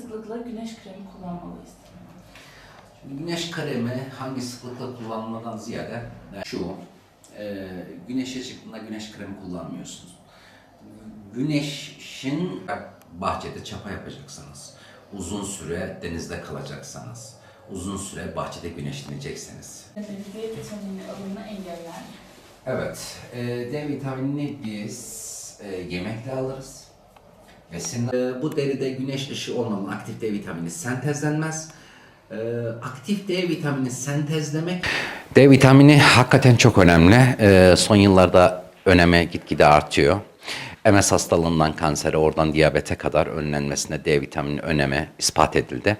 sıklıkla güneş kremi kullanmalıyız? Güneş kremi hangi sıklıkla kullanmadan ziyade e, şu, e, güneşe çıktığında güneş kremi kullanmıyorsunuz. Güneşin bahçede çapa yapacaksanız, uzun süre denizde kalacaksanız, uzun süre bahçede güneşlenecekseniz. D vitamini alımını engeller. Evet, e, D vitaminini biz e, yemekle alırız. Besin. E, bu deride güneş ışığı olmadan aktif D vitamini sentezlenmez. E, aktif D vitamini sentezlemek... D vitamini hakikaten çok önemli. E, son yıllarda öneme gitgide artıyor. MS hastalığından kansere, oradan diyabete kadar önlenmesine D vitamini önemi ispat edildi.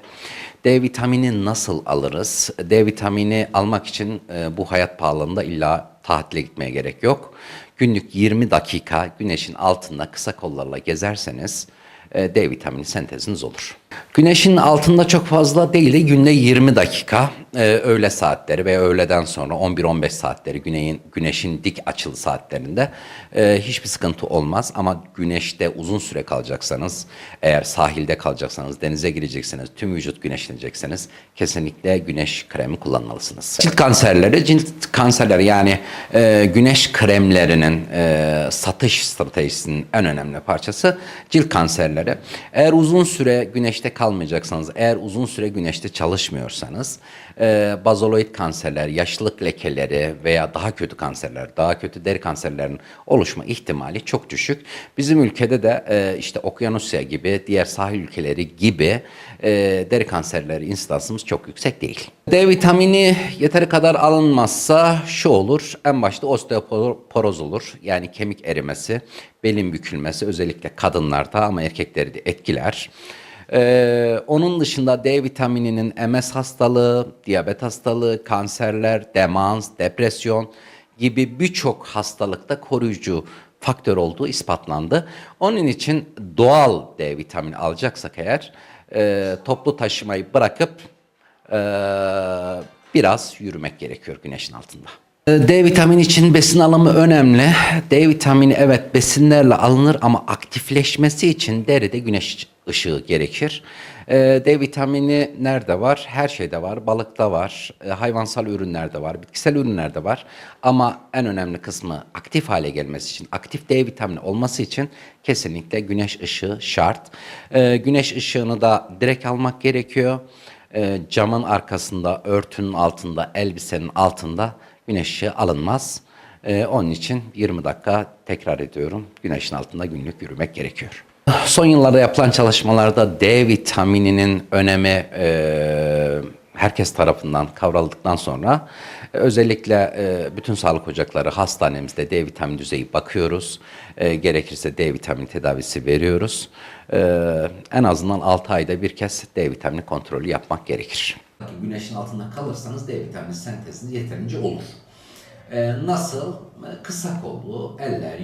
D vitamini nasıl alırız? D vitamini almak için e, bu hayat pahalılığında illa tatile gitmeye gerek yok. Günlük 20 dakika güneşin altında kısa kollarla gezerseniz D vitamini senteziniz olur. Güneşin altında çok fazla değil de günde 20 dakika e, öğle saatleri ve öğleden sonra 11-15 saatleri güneyin, güneşin dik açılı saatlerinde e, hiçbir sıkıntı olmaz. Ama güneşte uzun süre kalacaksanız, eğer sahilde kalacaksanız, denize girecekseniz, tüm vücut güneşlenecekseniz kesinlikle güneş kremi kullanmalısınız. Cilt kanserleri, cilt kanserleri yani e, güneş kremlerinin e, satış stratejisinin en önemli parçası cilt kanserleri. Eğer uzun süre güneşte kalmayacaksanız, eğer uzun süre güneşte çalışmıyorsanız, e, bazaloid kanserler, yaşlılık lekeleri veya daha kötü kanserler, daha kötü deri kanserlerinin oluşma ihtimali çok düşük. Bizim ülkede de e, işte Okyanusya gibi, diğer sahil ülkeleri gibi e, deri kanserleri insidansımız çok yüksek değil. D vitamini yeteri kadar alınmazsa şu olur, en başta osteoporoz olur. Yani kemik erimesi, belin bükülmesi özellikle kadınlarda ama erkekleri de etkiler. Ee, onun dışında D vitamininin MS hastalığı, diyabet hastalığı, kanserler, demans, depresyon gibi birçok hastalıkta koruyucu faktör olduğu ispatlandı. Onun için doğal D vitamini alacaksak eğer e, toplu taşımayı bırakıp e, biraz yürümek gerekiyor güneşin altında. E, D vitamini için besin alımı önemli. D vitamini evet besinlerle alınır ama aktifleşmesi için deride güneş ışığı gerekir. E, D vitamini nerede var? Her şeyde var. Balıkta var, e, hayvansal ürünlerde var, bitkisel ürünlerde var. Ama en önemli kısmı aktif hale gelmesi için, aktif D vitamini olması için kesinlikle güneş ışığı şart. Güneş ışığını da direkt almak gerekiyor. Camın arkasında, örtünün altında, elbisenin altında güneş ışığı alınmaz. Ee, onun için 20 dakika tekrar ediyorum. Güneşin altında günlük yürümek gerekiyor. Son yıllarda yapılan çalışmalarda D vitamininin önemi e, herkes tarafından kavraldıktan sonra e, özellikle e, bütün sağlık ocakları hastanemizde D vitamini düzeyi bakıyoruz. E, gerekirse D vitamini tedavisi veriyoruz. En azından 6 ayda bir kez D vitamini kontrolü yapmak gerekir. Güneşin altında kalırsanız D vitamini senteziniz yeterince olur. Nasıl? Kısa kollu, eller,